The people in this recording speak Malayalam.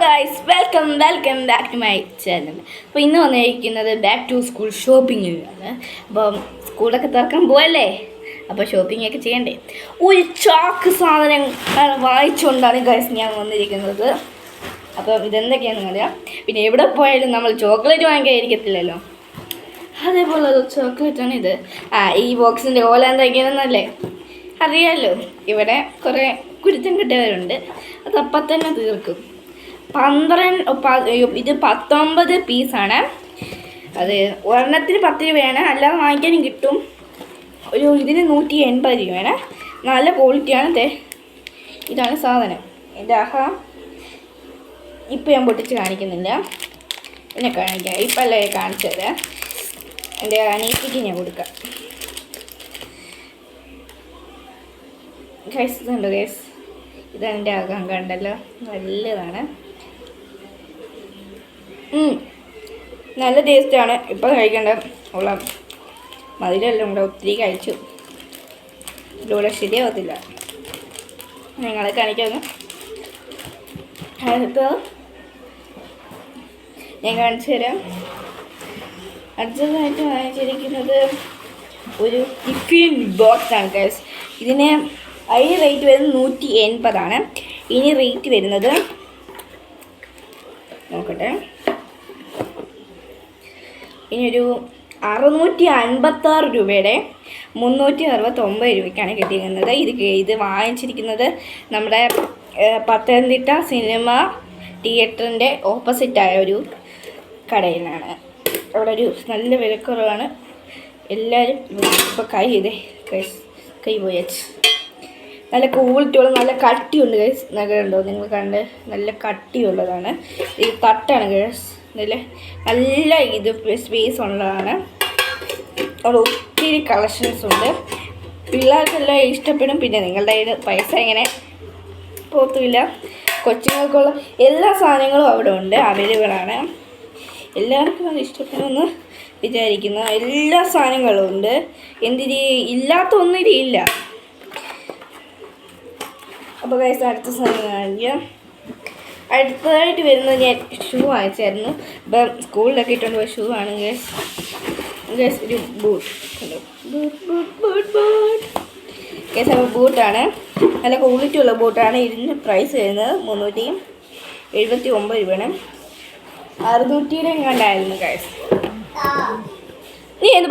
Guys welcome welcome back to my channel അപ്പോൾ ഇന്ന് വന്നിരിക്കുന്നത് ബാക്ക് ടു സ്കൂൾ ഷോപ്പിങ്ങിലാണ് അപ്പം സ്കൂളൊക്കെ തുറക്കാൻ പോയല്ലേ അപ്പോൾ ഷോപ്പിംഗ് ഒക്കെ ചെയ്യണ്ടേ. ഒരു ചാക്ക് സാധനം വായിച്ചുകൊണ്ടാണ് ഗൈസ് ഞാൻ വന്നിരിക്കുന്നത്. അപ്പം ഇതെന്തൊക്കെയാണെന്ന് അറിയാം. പിന്നെ എവിടെ പോയാലും നമ്മൾ ചോക്ലേറ്റ് വാങ്ങിക്കാതിരിക്കത്തില്ലല്ലോ അതേപോലെ ഒരു ചോക്ലേറ്റാണ് ഇത്. ആ ഈ ബോക്സിന്റെ ഓല എന്തൊക്കെയാണെന്നല്ലേ അറിയാമല്ലോ ഇവിടെ കുറേ കുരുത്തം കിട്ടിയവരുണ്ട് അത് അപ്പം തന്നെ തീർക്കും. പന്ത്രണ്ട് ഇത് പത്തൊമ്പത് പീസാണ് അത് ഒരെണ്ണത്തിന് പത്ത് രൂപയാണ്. അല്ലാതെ വാങ്ങിക്കാനും കിട്ടും. ഒരു ഇതിന് നൂറ്റി എൺപത് രൂപയാണ്. നല്ല ക്വാളിറ്റിയാണ് ദേ. ഇതാണ് സാധനം. എന്റെ ആഹ. ഇപ്പം ഞാൻ പൊട്ടിച്ച് കാണിക്കുന്നില്ല. പിന്നെ കാണിക്കാം. ഇപ്പം അല്ലേ കാണിച്ചത് എന്റെ അനീറ്റിക്ക് ഞാൻ കൊടുക്കാം. ഗൈസ് ഇതുണ്ട് ഗൈസ് ഇതാണ് എന്റെ അകം കണ്ടല്ലോ. നല്ലതാണ്. നല്ല ടേസ്റ്റാണ് ഇപ്പം കഴിക്കേണ്ട. ഉള്ള മധുരമെല്ലാം കൂടെ ഒത്തിരി കഴിച്ചു. ഇതിലൂടെ ശരിയാവത്തില്ല. നിങ്ങളെ കാണിക്കാന്ന് അടുത്തത്. ഞാൻ കാണിച്ചു തരാം. അടുത്തതായിട്ട് വാങ്ങിച്ചിരിക്കുന്നത് ഒരു ടിഫിൻ ബോക്സ് ആണ് ഗൈസ് ഇതിന് അതിന് റേറ്റ് വരുന്നത് നൂറ്റി എൺപതാണ്. ഇനി റേറ്റ് വരുന്നത് നോക്കട്ടെ. ഇനി ഒരു അറുന്നൂറ്റി അൻപത്താറ് രൂപയുടെ മുന്നൂറ്റി അറുപത്തൊമ്പത് രൂപയ്ക്കാണ് കിട്ടിയിരിക്കുന്നത്. ഇത് ഇത് വാങ്ങിച്ചിരിക്കുന്നത് നമ്മുടെ പത്തനംതിട്ട സിനിമ തിയേറ്ററിന്റെ ഓപ്പോസിറ്റായ ഒരു കടയിലാണ്. അവിടെ ഒരു നല്ല വിലക്കുറവാണ്. എല്ലാവരും ഇപ്പോൾ കൈ ഇതേ കൈ കൈ പോയച്ച്. നല്ല ക്വാളിറ്റിയുള്ള നല്ല കട്ടിയുണ്ട് ഗൈസ് ഉണ്ടോ നിങ്ങൾ കണ്ട് നല്ല കട്ടിയുള്ളതാണ്. ഇത് തട്ടാണ് ഗൈസ് നല്ല നല്ല ഇത് സ്പേസ് ഉള്ളതാണ്. അവിടെ ഒത്തിരി കളക്ഷൻസ് ഉണ്ട്. പിള്ളേർക്കെല്ലാം ഇഷ്ടപ്പെടും. പിന്നെ നിങ്ങളുടെ കയ്യിൽ പൈസ ഇങ്ങനെ പോത്തുമില്ല കൊച്ചുങ്ങൾക്കുള്ള എല്ലാ സാധനങ്ങളും അവിടെ ഉണ്ട്. അവൈലബിൾ ആണ്. എല്ലാവർക്കും അത് ഇഷ്ടപ്പെടുമെന്ന് വിചാരിക്കുന്നു. എല്ലാ സാധനങ്ങളും ഉണ്ട്. എന്തിരി ഇല്ലാത്ത ഒന്നിരി ഇല്ല. അപ്പോൾ കൈസ് അടുത്ത സാധനം കാണിക്കാം. അടുത്തതായിട്ട് വരുന്നത് ഞാൻ ഷൂ വാങ്ങിച്ചായിരുന്നു. ഇപ്പം സ്കൂളിലൊക്കെ ഇട്ടുകൊണ്ട് പോയ ഷൂ ആണെങ്കിൽ ഒരു ബൂട്ട്. കണ്ടോ? ബൂട്ടാണ്. നല്ല ക്വാളിറ്റി ഉള്ള ബൂട്ടാണ്. ഇതിന് പ്രൈസ് വരുന്നത് മുന്നൂറ്റി എഴുപത്തി ഒമ്പത് രൂപയാണ്. അറുന്നൂറ്റിയുടെ എങ്ങാണ്ടായിരുന്നു ഗൈസ് നീ എന്ത്